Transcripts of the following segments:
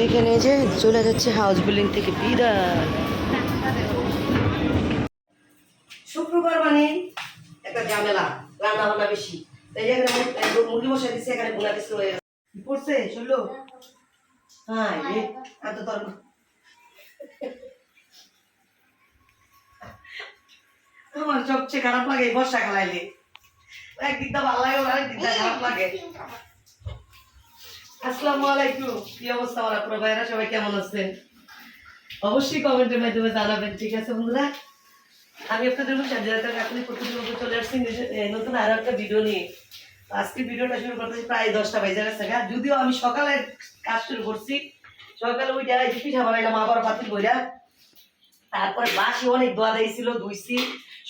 এইখানে যে চলে যাচ্ছে হাউস বিল্ডিং থেকে। বিদায়। শুক্রবার মানে একটা ঝামেলা রান্না বান্না বেশি তাই এখানে মুরগি দিচ্ছে এখানে হয়ে গেছে। পড়ছে শুনলো হ্যাঁ এত আমার সবচেয়ে খারাপ লাগে বর্ষা খেলাইলে একদিক দা ভালো লাগে আরেক দিক খারাপ লাগে। আসসালামু আলাইকুম। কি অবস্থা আমার আপনার ভাইরা? সবাই কেমন আছেন? অবশ্যই কমেন্টের মাধ্যমে জানাবেন, ঠিক আছে বন্ধুরা? আমি আপনাদের আপনি প্রতিদিন চলে আসছি নতুন আরও একটা ভিডিও নিয়ে। আজকে ভিডিওটা শুরু করতেছি প্রায় দশটা বাজে গেছে যদিও আমি সকালে কাজ শুরু করছি, সকালে ওই জায়গায় পিঠা বানাইলাম, আবার বইরা তারপরে বাসি অনেক দোয়া দিয়েছিল, ধুইছি,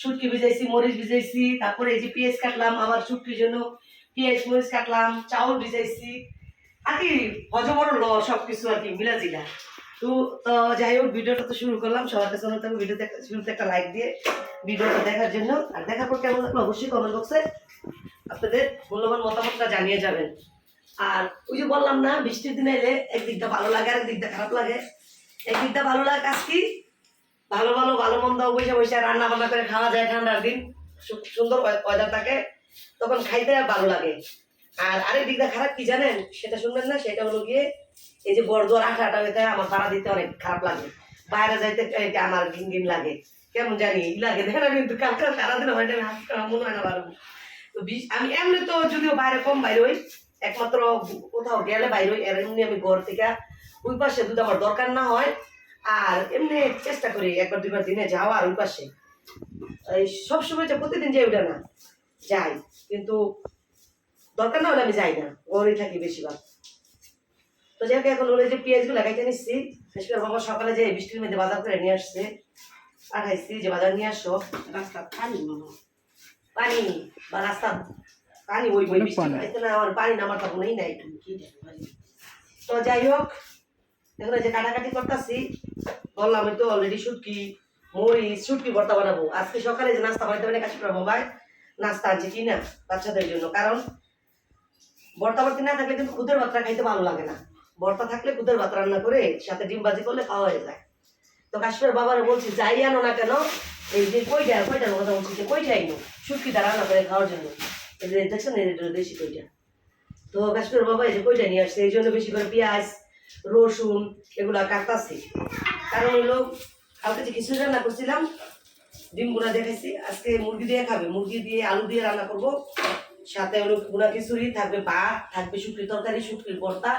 শুটকি ভিজাইছি, মরিচ ভিজাইছি, তারপরে এই যে পেঁয়াজ কাটলাম, আবার শুটকির জন্য পেঁয়াজ, মরিচ কাটলাম, চাউল ভিজাইছি। আর কি হজবড় ল সব কিছু আর কি মিলা জিলা তো যাই হোক, ভিডিওটা তো শুরু করলাম। সবার কাছে অনুরোধ থাকবে একটা- শুরুতে একটা লাইক দিয়ে ভিডিওটা দেখার জন্য। আর দেখার পর কেমন লাগল অবশ্যই কমেন্ট বক্সে আপনাদের মূল্যবান মতামতটা জানিয়ে যাবেন। আর ওই যে বললাম না, বৃষ্টির দিনে এলে একদিকটা ভালো লাগে, আর একদিকটা খারাপ লাগে। একদিকটা ভালো লাগে কাজ কি? ভালো ভালো ভালো মন্দ বসে বসে রান্না বান্না করে খাওয়া যায় ঠান্ডার দিন। সুন্দর ওয়েদার থাকে, তখন খাইতে ভালো লাগে। আর আরেক দিকটা খারাপ কি জানেন? সেটা শুনবেন না, সেটা হলো গিয়ে এই যে বড় জোর আঠা হইতে আমার পাড়া দিতে অনেক খারাপ লাগে। বাইরে যাইতে আমার ঘিন ঘিন লাগে। কেমন জানি লাগে, দেখেন আমি কিন্তু কালকে সারাদিন হাত করা মনে হয় না পারব তো আমি এমনি তো যদিও বাইরে কম বাইরে হই, একমাত্র কোথাও গেলে বাইরে হই এমনি আমি ঘর থেকে ওই পাশে যদি আমার দরকার না হয়, আর এমনি চেষ্টা করি একবার, দুইবার দিনে যাওয়া আর ওই পাশে। সবসময় যে প্রতিদিন যাই ওটা না, যাই। কিন্তু দরকার না হলে আমি যাই না। ঘরেই থাকি বেশিরভাগ। তো যাই এখন হলো যে পেঁয়াজগুলো লাগাইতে নিচ্ছি। বিশেষ করে বাবা সকালে যে বৃষ্টির মধ্যে বাজার করে নিয়ে আসছে। পাঠাইছি যে বাজার নিয়ে আসো। রাস্তা পানি পানি বা রাস্তা পানি ওই বই বৃষ্টি না আমার পানি নামার তখন নেই নাই। কি তো যাই হোক এখন যে কাটাকাটি করতেছি। বললাম আমি তো অলরেডি শুটকি মরিচ শুটকি ভর্তা বানাবো। আজকে সকালে যে নাস্তা বানাতে পারি কাছে করব ভাই। নাস্তা আনছি কি না বাচ্চাদের জন্য। কারণ ভর্তা ভর্তি না থাকলে কিন্তু খুদের ভাতটা খাইতে ভালো লাগে না। ভর্তা থাকলে খুদের ভাত রান্না করে সাথে ডিম ভাজি করলে খাওয়া হয়ে যায়। তো কাশ্মীর বাবারে বলছি, যাই আনো না কেন, এই যে কইটা, কইটার কথা বলছি যে কইটা আইনো শুটকিটা রান্না করে খাওয়ার জন্য। এই যে দেখছেন, এই দেশি কইটা। তো কাশ্মীর বাবা এই যে কইটা নিয়ে আসছে, এই জন্য বেশি করে পেঁয়াজ, রসুন, এগুলা কাটতাছি। কারণ হলো কালকে যে খিচুড়ি রান্না করছিলাম ডিম গুঁড়া দেখাইছি, আজকে মুরগি দিয়ে খাবে, মুরগি দিয়ে আলু দিয়ে রান্না করব। সাথে হলো গুঁড়া খিচুড়ি, থাকবে ভাত, থাকবে শুকরি তরকারি শুকরির ভর্তা।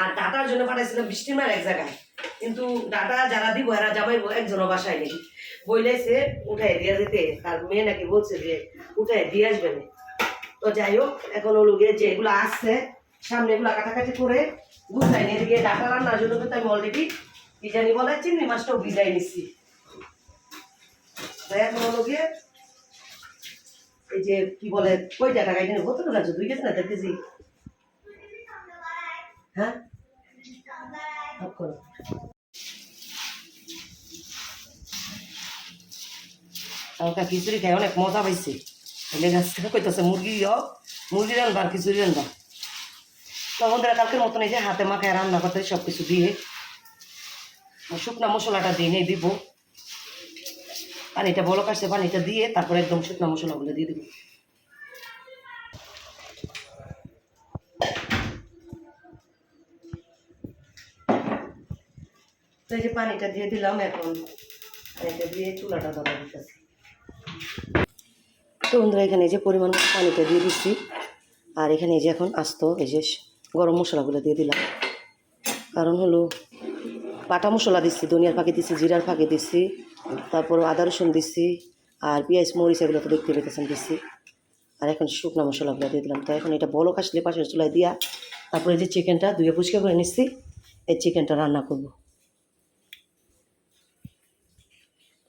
আর ডাটার জন্য পাঠাইছিলাম বৃষ্টির মার এক জায়গায়। কিন্তু ডাটা যারা দিব, এরা জামাই একজনও বাসায় নেই। বইলেছে উঠাই দিয়ে যেতে তার মেয়ে নাকি বলছে যে, উঠাই দিয়ে আসবে তো যাই হোক, এখন হলো গিয়ে যে এগুলো আসছে, সামনে এগুলো কাটাকাটি করে গুছাই নিয়ে গিয়ে ডাটা রান্নার জন্য কিন্তু আমি অলরেডি কি জানি বলে, চিংড়ি মাছটাও ভিজাই নিচ্ছি এখন হলো গিয়ে এই যে কি বলে কয়টা টাকা এখানে কত টাকা আছে? দুই কেজি না দেড় কেজি? হ্যাঁ? হালকা খিচুড়ি খাই, অনেক মজা পাইছে। এলে গাছ কইতেছে, মুরগি ও, মুরগি রান্না আর খিচুড়ি রান্না তো বন্ধুরা, কালকের মতন এই যে হাতে মাখায় রান্না করতে সব কিছু দিয়ে। শুকনা মশলাটা দিয়ে নিয়ে দিব। পানিটা বলক আসছে পানিটা দিয়ে তারপরে একদম শুকনা মশলাগুলো দিয়ে দিব। তো এই যে পানিটা দিয়ে দিলাম এখন। পানিটা দিয়ে চুলাটা ধরা দিতেছি তো বন্ধুরা, এখানে যে পরিমাণ পানিটা দিয়ে দিচ্ছি আর এখানে যে এখন আস্ত, এই যে গরম মশলাগুলো দিয়ে দিলাম। কারণ হলো বাটা মশলা দিচ্ছি ধনিয়ার ফাঁকি দিচ্ছি জিরার ফাঁকি দিচ্ছি তারপর আদা রসুন দিচ্ছি আর পেঁয়াজ, মরিচ এগুলো তো দেখতে পেতেছেন দিচ্ছি আর এখন শুকনো মশলাগুলো দিয়ে দিলাম। তো এখন এটা বলক আসলে পাশের চুলায় দিয়া তারপরে যে চিকেনটা ধুয়ে পরিষ্কার করে নিচ্ছি এই চিকেনটা রান্না করব।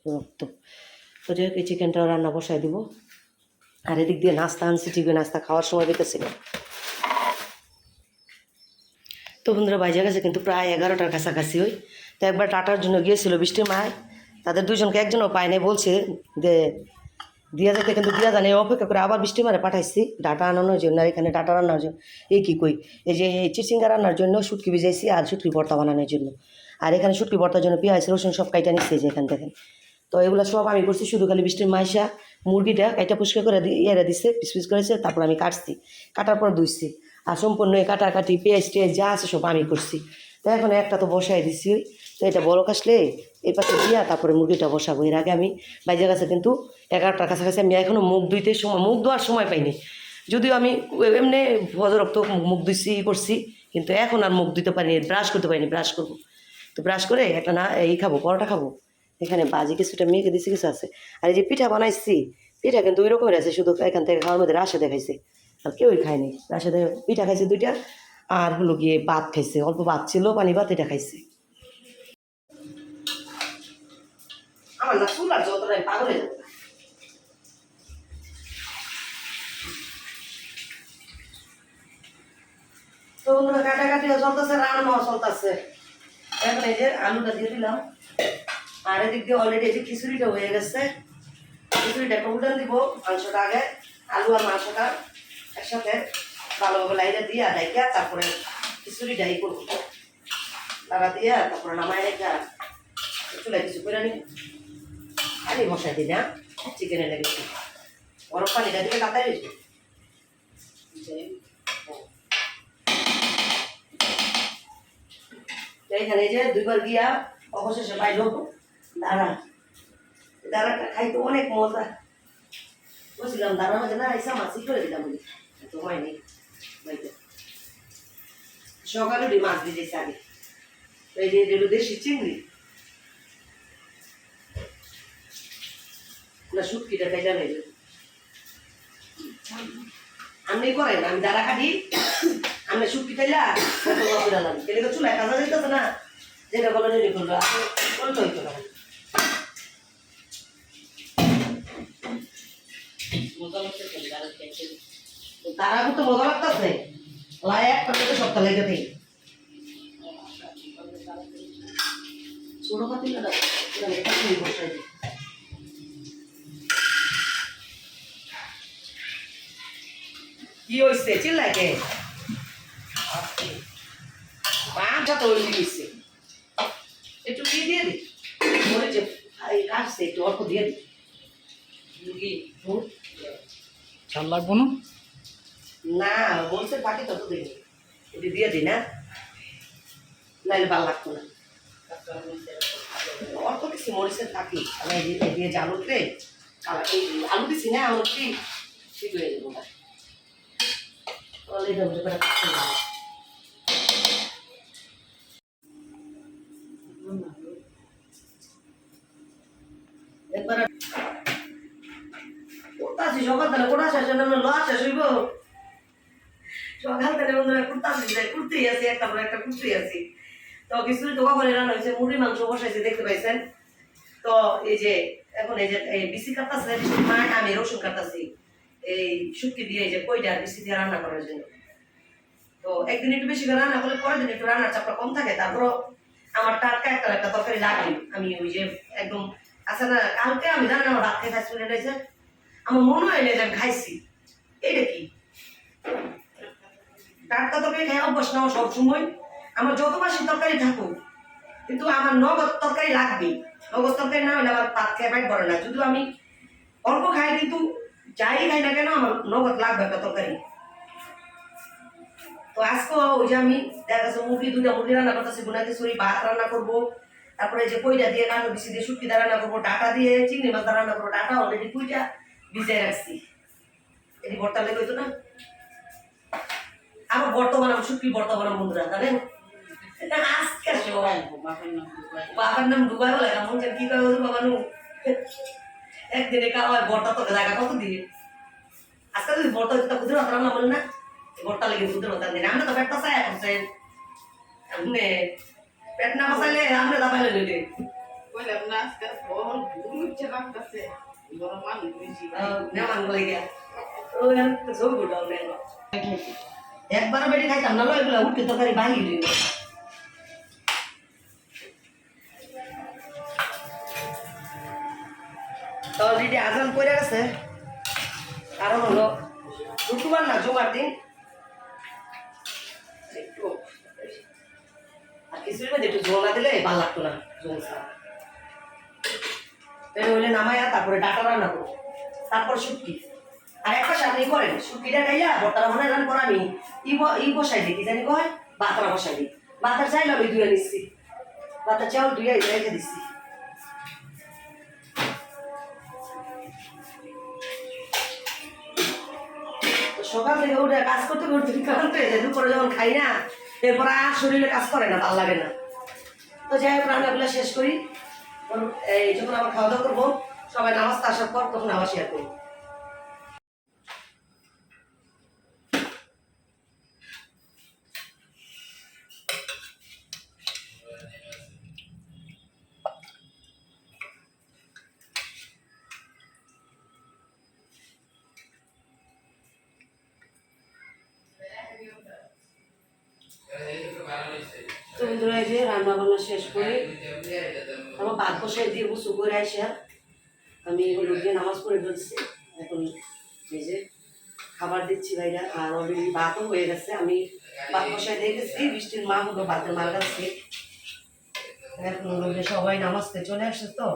রক্ত। তো যাই এই চিকেনটাও রান্না বসায় দিব। আর এদিক দিয়ে নাস্তা আনছি টিভি নাস্তা খাওয়ার সময় পেতেছি তো বন্ধুরা, বাইজে গেছে কিন্তু প্রায় এগারোটার কাছাকাছি ওই। তো একবার টাটার জন্য গিয়েছিল বৃষ্টির মায়। তাদের দুজনকে একজনও পায় নাই, বলছে যে দিয়া যেতে কিন্তু দিয়া জানে অপেক্ষা করে আবার বৃষ্টি মারে পাঠাইছি, ডাটা আনানোর জন্য, আর এখানে ডাটা রান্নার জন্য। এই কী কই? এই যে চিচিঙ্গা রান্নার জন্য শুটকি ভিজাইছি আর শুটকি ভর্তা বানানোর জন্য। আর এখানে শুটকি ভর্তার জন্য পেঁয়াজ, রসুন সব কাইটা নিচ্ছে যে এখান দেখেন তো এগুলো সব আমি করছি শুধু খালি বৃষ্টির মাইসা মুরগিটা কাইটা পুষ্কার করে ইয়েরা দিচ্ছে পিস পিস করেছে, তারপর আমি কাটছি। কাটার পর ধুইছি। আর সম্পূর্ণ এই কাটাকাটি পেঁয়াজ টেয়াজ যা আছে সব আমি করছি। তো এখন একটা তো বসাই দিছি। তো এটা বড় কাশলে এই পাশে দিয়া তারপরে মুরগিটা বসাবো। এর আগে আমি বাইজে কাছে কিন্তু এগারোটার কাছাকাছি আমি এখনও মুখ ধুইতে সময় মুখ ধোয়ার সময় পাইনি। যদিও আমি এমনি ভজরক্ত মুখ ধুইছি করছি, কিন্তু এখন আর মুখ ধুতে পারিনি, ব্রাশ করতে পারিনি, ব্রাশ করব। তো ব্রাশ করে একটা না এই খাব, পরোটা খাব। এখানে বাজি কিছুটা মেয়েকে দিছি, কিছু আছে। আর এই যে পিঠা বানাইছি, পিঠা কিন্তু ওই রকমের আছে, শুধু এখান থেকে খাওয়ার মধ্যে রাশে দেখাইছে। আর কেউই খায়নি। রাশে দেখে পিঠা খাইছে দুইটা, আর হলো গিয়ে ভাত খাইছে। অল্প ভাত ছিল, পানি ভাত এটা খাইছে। আমার না চুলার যতটাই পাগল হয়ে যাবে তো বন্ধুরা, কাটাকাটিও চলতেছে, রান্নাও চলতেছে। এখন এই যে আলুটা দিয়ে দিলাম। আর এদিক দিয়ে অলরেডি এই যে খিচুড়িটা হয়ে গেছে। খিচুড়িটা একটা দিব মাংসটা আগে। আলু আর মাংসটা একসাথে ভালোভাবে লাইটা দিয়া ডাইকা তারপরে খিচুড়িটাই করব। তারা দিয়া তারপরে নামাই রেখা চুলাই কিছু করে নি পানি বসাই দিই না চিকেনে লেগেছে গরম পানিটা কাতাই রয়েছে এইখানে যে দুইবার গিয়া অবশেষে পাইল দাঁড়া। দাঁড়াটা খাইতে অনেক মজা। বলছিলাম দাঁড়া মাঝে না এসে মাছি করে দিলাম। বলি সময় হয়নি সকালে মাছ দিয়ে আগে। এই যে দেশি চিংড়ি। না শুটকিটা তাই জানাই আপনি করেন, আমি দাঁড়া কাটি আমি শুটকি খাইলা লাগে কেলে তো চুলায় কাজা যেতেছে না। যেটা বলো নিজে করল আপনি হইতো না। তারা কিন্তু মজা লাগতেছে। লাই একটা থেকে সপ্তাহ লেগে দেই ছোট পাতিল বসাই দিই কি হয়েছে চিল্লাইকে পাঁচটা তো ওই দিয়েছে একটু কি দিয়ে দি? মনে যে কাটছে একটু অল্প দিয়ে দি। মুরগি? চাল লাগবো না? না বলছে বাকি তত দিই এটি দিয়ে দিই না। নাইলে ভালো লাগতো না। অল্প কিছু মরিচের থাকি আমি দিয়ে- আলুতে আলু দিছি না আলু কি? ঠিক হয়ে যাব। না সকাল তাহলে কোথা শেষ আছি, একটা পর আছি। তো কিছু তো রান্না হয়েছে, মুরগির মাংস বসাইছে, দেখতে পাইছেন? তো এই যে, এখন এই যে বিসি কাটতেছে মায় আমি রসুন কাটতেছি। এই শুক্তি দিয়ে যে কইটা বিসি দিয়ে রান্না করার জন্য। তো একদিন একটু বেশি করে রান্না করলে পরের দিন একটু রান্নার চাপটা কম থাকে, তারপরও আমার টাটকা একটা একটা তরকারি লাগবে আমি ওই যে একদম আচ্ছা না, কালকে আমি রান্না আমার ভাত খেয়ে খাইছি মনে আমার মনে হয় না যে আমি খাইছি। এইটা কি? টাটকা তরকারি খাই অভ্যাস না সবসময় আমার যত মাসি তরকারি থাকুক, কিন্তু আমার নগদ তরকারি লাগবে নগদ তরকারি না হলে আমার পাত খেয়ে পেট ভরে না। যদিও আমি অল্প খাই, কিন্তু যাই খাই না কেন আমার নগদ লাগবে তরকারি তো আজকে ওই যে আমি দেখা গেছে মুরগি দুটা মুরগি রান্না করতেছি গুনাতে সরি ভাত রান্না করব। তারপরে যে কইটা দিয়ে কালো বিচি দিয়ে শুটকি রান্না করব ডাটা দিয়ে চিংড়ি মাছ রান্না করব ডাটা অলরেডি কুইটা ভিজাই রাখছি। এটি ভর্তা লেগে হইতো না? আমার বর্তমান আমি শুটকি বর্তমান বন্ধুরা জানেন? আজকে। বাবার নাম ডুবাই বলে কি করে বাবা নু? একদিনে খাওয়ায় বর্তা তো জায়গা কত দিয়ে আজকে যদি বর্তা হইতো পারতাম না বলে না বর্তা লেগে পারতাম না আমরা তো পেটটা চাই এখন চাই। আপনি পেট না বসাইলে আমরা দাবাইলে নিলে কইলাম না, আজকে বড় ভুল হচ্ছে লাগতাছে। বড় মানুষ হইছি। মেহমান বলে গিয়া। ও সব গোটাও নেই। একবার বেড়ে খাইতাম না এগুলো উঠে তরকারি বাহির আজান করে গেছে। কারণ হলো শুক্রবার না, জুমার দিন। আর কিছুর একটু জল না দিলে ভালো লাগতো না জল হইলে নামায়া তারপরে ডাটা রান্না করব তারপর শুটকি। আর একটা সামনে করেন, শুটকিটা খাইয়া বর্তারা মনে রান করে আমি ই বসাই দিই, কি জানি কয়? বাতারা বসাই দিই। বাতার চাইলে আমি ধুয়ে নিচ্ছি। বাতার চাউল ধুয়ে রেখে দিচ্ছি। সকাল থেকে উঠে কাজ করতে করতে ক্লান্ত হয়ে যায়, দুপুরে যখন খাই না, এরপর আর শরীরে কাজ করে না, ভালো লাগে না। তো যাই হোক, রান্নাগুলো শেষ করি। এই যখন আবার খাওয়া দাওয়া করব, সবাই নামাজটা আসার পর তখন আবার শেয়ার করব। তো বন্ধুরা রান্না বান্না শেষ করে, আমার ভাত বসাই দিয়ে উঁচু করে আসা আমি এগুলো দিয়ে নামাজ পড়ে ফেলছি। এখন এই যে খাবার দিচ্ছি ভাইরা, আর অলরেডি ভাতও হয়ে গেছে। আমি ভাত বসাই দিয়ে গেছি বৃষ্টির মা হলো ভাতের মাল গাছে এখন সবাই নামাজতে চলে আসে তো।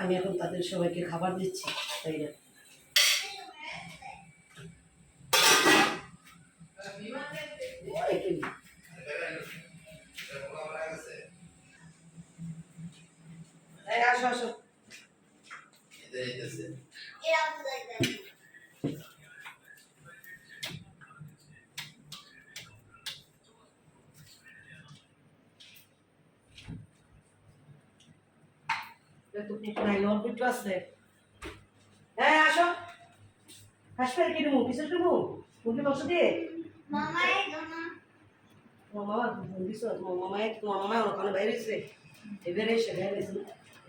আমি এখন তাদের সবাইকে খাবার দিচ্ছি, ভাইরা। একটু এই আসো আসো। হ্যাঁ আসো। হাসপাতাল কি দেবো কিসের দেবো মুরগি মাংস দিয়ে? তোমার মামা। মামায় তোমার মামায় ওখানে বাইরে এসে এবারে এসে বাইরে এসে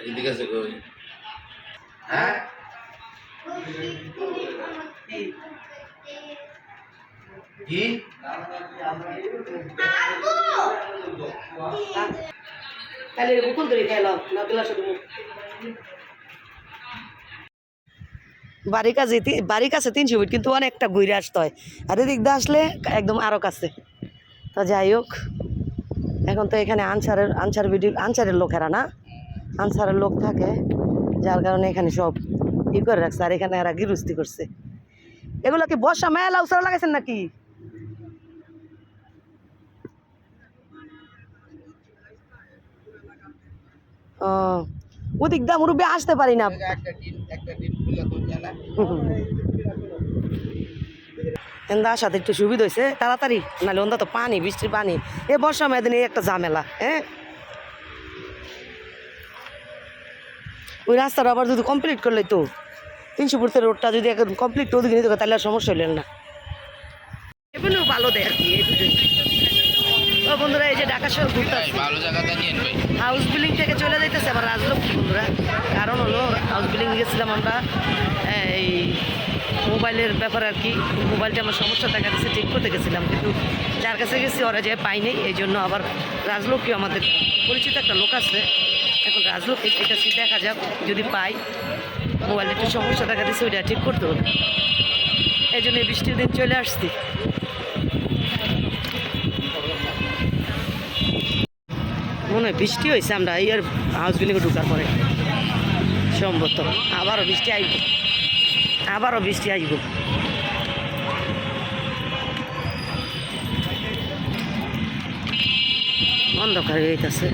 এদিকে আছে কই হ্যাঁ? কি? তাহলে মুকুল ধরে খাইলাম না গেলা শুধু বাড়ির কাছে বাড়ির কাছে তিনশো ফিট কিন্তু অনেকটা ঘুরে আসতে হয়। আর এদিক দিয়ে আসলে একদম আরও কাছে। তা যাই হোক এখন তো এখানে আনসারের আনসার ভিডিও আনসারের লোকেরা না? আনসারের লোক থাকে যার কারণে এখানে সব ই করে রাখছে আর এখানে এরা গিরুস্তি করছে। এগুলো কি বর্ষা মেলা উসারা লাগাইছেন নাকি? ও ওদিক দা মুরব্বী আসতে পারি না। এন্দা আসাতে একটু সুবিধা হয়েছে তাড়াতাড়ি নাহলে ওন্দা তো পানি বৃষ্টির পানি। এ বর্ষা এই একটা ঝামেলা হ্যাঁ? ওই রাস্তাটা আবার যদি কমপ্লিট করলে তো তিনশো ফুটের রোডটা যদি একদম কমপ্লিট করে দিকে নিতে তাহলে আর সমস্যা হইলেন না। এমনিও ভালো দেয় আর কি এই বন্ধুরা এই যে ঢাকা শহর ঘুরতে ভালো জায়গাটা হাউস বিল্ডিং থেকে চলে যাইতেছে আবার রাজলক্ষ্মী বন্ধুরা। কারণ হলো হাউস বিল্ডিং গেছিলাম আমরা এই মোবাইলের ব্যাপারে আর কি। মোবাইলটা আমার সমস্যা দেখা যাচ্ছে ঠিক করতে গেছিলাম। কিন্তু যার কাছে গেছি ওরা যে পাইনি এই জন্য আবার রাজলক্ষ্মী আমাদের পরিচিত একটা লোক আছে। এখন রাজলক্ষ্মী এটা দেখা যাক, যদি পাই, মোবাইলে একটু সমস্যা দেখা দিচ্ছে ওইটা ঠিক করতে হবে। এই জন্য বৃষ্টির দিন চলে আসছি। মনে হয় বৃষ্টি হয়েছে, আমরা এই আর হাউস বিল্ডিংয়ে ঢুকার পরে। সম্ভবত। আবারও বৃষ্টি আইব। আবারও বৃষ্টি আইব। অন্ধকার হয়ে গেছে।